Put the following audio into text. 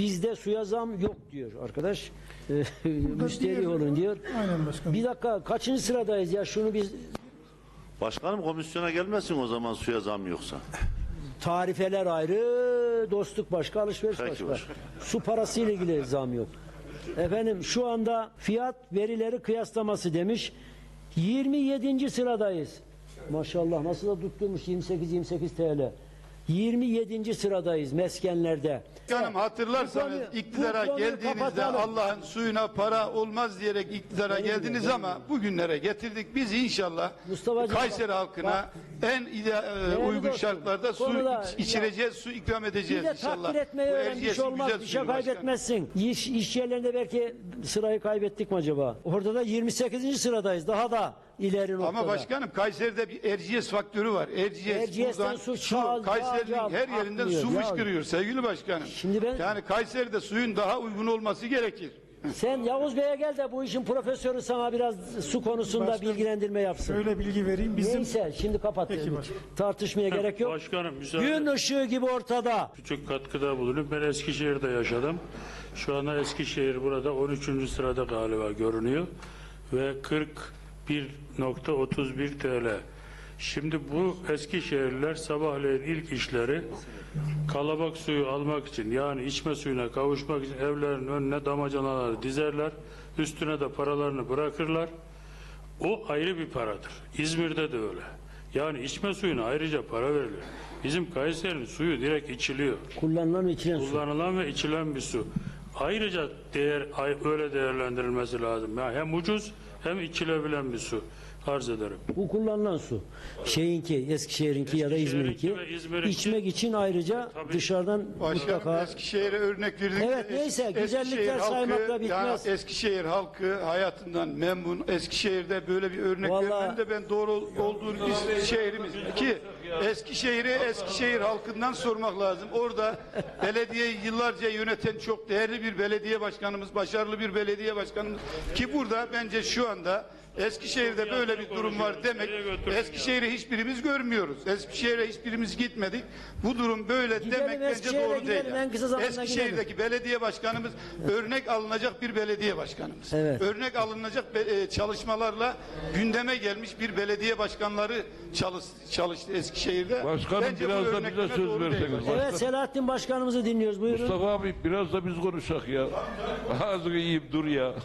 bizde suya zam yok diyor arkadaş. E, Müşteri olun diyor. Aynen başkanım. Bir dakika kaçıncı sıradayız ya şunu biz Başkanım komisyona gelmesin o zaman suya zam yoksa. tarifeler ayrı, dostluk başka, alışveriş Peki başka. başkanım. Su parası ile ilgili zam yok. Efendim şu anda fiyat verileri kıyaslaması demiş. 27. sıradayız. Maşallah nasıl da tutturmuş 28-28 TL. 27. sıradayız meskenlerde. Hanım hatırlarsanız konuyu- iktidara bu konuyu geldiğinizde kapatalım. Allah'ın suyuna para olmaz diyerek iktidara Benim geldiniz de, ama bugünlere getirdik. Biz inşallah Mustafa'cığım Kayseri bak- halkına bak. en ide- e, uygun dostum, şartlarda su konuda- iç- içireceğiz, su ikram Bir edeceğiz de inşallah. takdir etmeyi Bu öğren. Bir Erciyes'in şey olmaz. güzel Bir şey suyu başkanım. kaybetmezsin. İş, iş yerlerinde belki sırayı kaybettik mi acaba? Orada da 28. sıradayız. Daha da ileri noktada. Ama başkanım Kayseri'de bir Erciyes faktörü var. Erciyes Erciyes'ten buradan su su, Kayseri'nin her yerinden akmıyor. su Ya- fışkırıyor sevgili başkanım. Şimdi ben- Yani Kayseri'de suyun daha uygun olması gerekir. Sen Yavuz Bey'e gel de bu işin profesörü sana biraz su konusunda Başkanım, bilgilendirme yapsın. Şöyle bilgi vereyim. Bizim Neyse şimdi kapat. Peki başkanım. Tartışmaya gerek yok. Başkanım müsaade Gün ışığı gibi ortada. küçük katkıda bulunayım. Ben Eskişehir'de yaşadım. Şu anda Eskişehir burada 13. sırada galiba görünüyor. Ve 41.31 TL. Şimdi bu Eskişehirliler sabahleyin ilk işleri kalabalık suyu almak için yani içme suyuna kavuşmak için evlerin önüne damacanaları dizerler. Üstüne de paralarını bırakırlar. O ayrı bir paradır. İzmir'de de öyle. Yani içme suyuna ayrıca para verilir. Bizim Kayseri'nin suyu direkt içiliyor. Kullanılan ve içilen su. Kullanılan ve içilen bir su. Ayrıca değer öyle değerlendirilmesi lazım. Yani hem ucuz hem içilebilen bir su arz ederim. Bu kullanılan su. Şeyinki, Eskişehir'inki ya da İzmir'inki. ve İzmir'inki. İçmek için ayrıca Tabii. dışarıdan Başkanım mutlaka Eskişehir'e örnek verdik. Evet, neyse, güzellikler saymakla bitmez. Yani Eskişehir halkı hayatından memnun. Eskişehir'de böyle bir örnek Vallahi- vermenin de ben doğru olduğunu biz şehrimiz. Ki Eskişehir'i Eskişehir halkından sormak lazım. Orada belediyeyi yıllarca yöneten çok değerli bir belediye başkanımız, başarılı bir belediye başkanımız. Ki burada bence şu anda Eskişehir'de böyle bir durum var demek. Eskişehir'i hiçbirimiz görmüyoruz. Eskişehir'e hiçbirimiz gitmedik. Bu durum böyle Gidelim demek bence Eskişehir'e doğru değil. gidelim, Eskişehir'deki belediye başkanımız örnek alınacak bir belediye başkanımız. Evet. Örnek alınacak e, çalışmalarla gündeme gelmiş bir belediye başkanları çalış, çalıştı Eskişehir'de. Başkanım, Bence biraz da bize söz verseniz. Evet Selahattin Başkanımızı dinliyoruz. Buyurun. Mustafa abi biraz da biz konuşak ya. Ağzını yiyip dur ya.